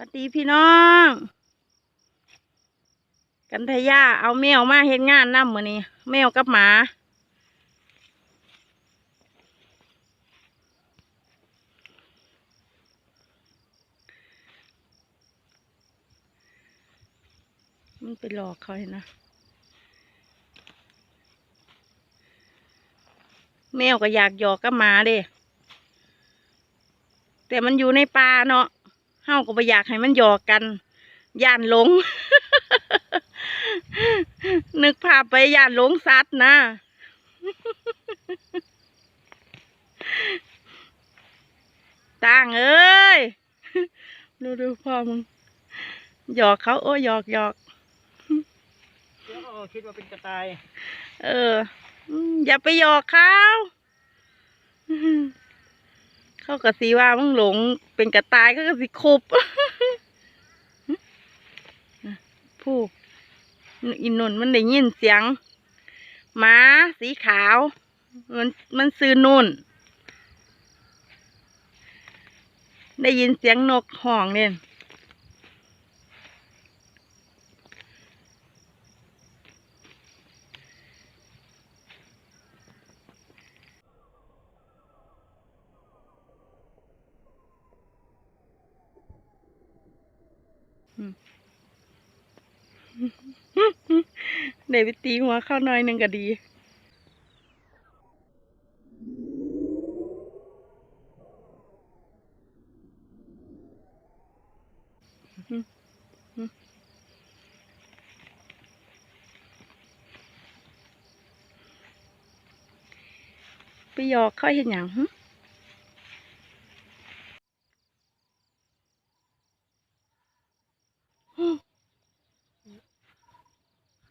วัสดีพี่น้อง กันทยาเอาแมวมาเฮ็ดงานนำมือนี้แมวกับหมา มันไปหลอกเขาเห็นนะแมวก็อยากหยอกกับหมาเด้แต่มันอยู่ในป่าเนาะ เฮาก็บ่อยากให้มันหยอกกันย่านหลง นึกภาพไปย่านหลงสัตว์นะต่างเอ้ยดูดูพ่อมึงหยอกเขาโอ้ยหยอกหยอกเดี๋ยวเขาคิดว่าเป็นกระต่าย เอออืมอย่าไปหยอกเขา เขาก็สีว่ามึงหลงเป็นกระต่ายเขาก็สีคุบผู้อินนนมันได้ยินเสียงหมาสีขาว มันมันซื้อนุ่น ได้ยินเสียงนกห้องเนี่ย ได้ไปตีหัวเข้าหน่อยหนึ่งก็ดีไปหยอกเขาเห็นอย่าง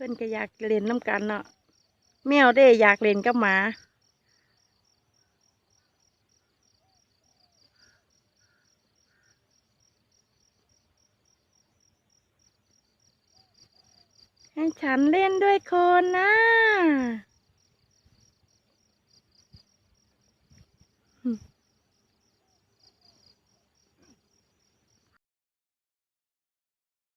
เพื่อนก็อยากเล่นน้ำกันเนาะแมวได้อยากเล่นกับหมา ให้ฉันเล่นด้วยคนนะอืม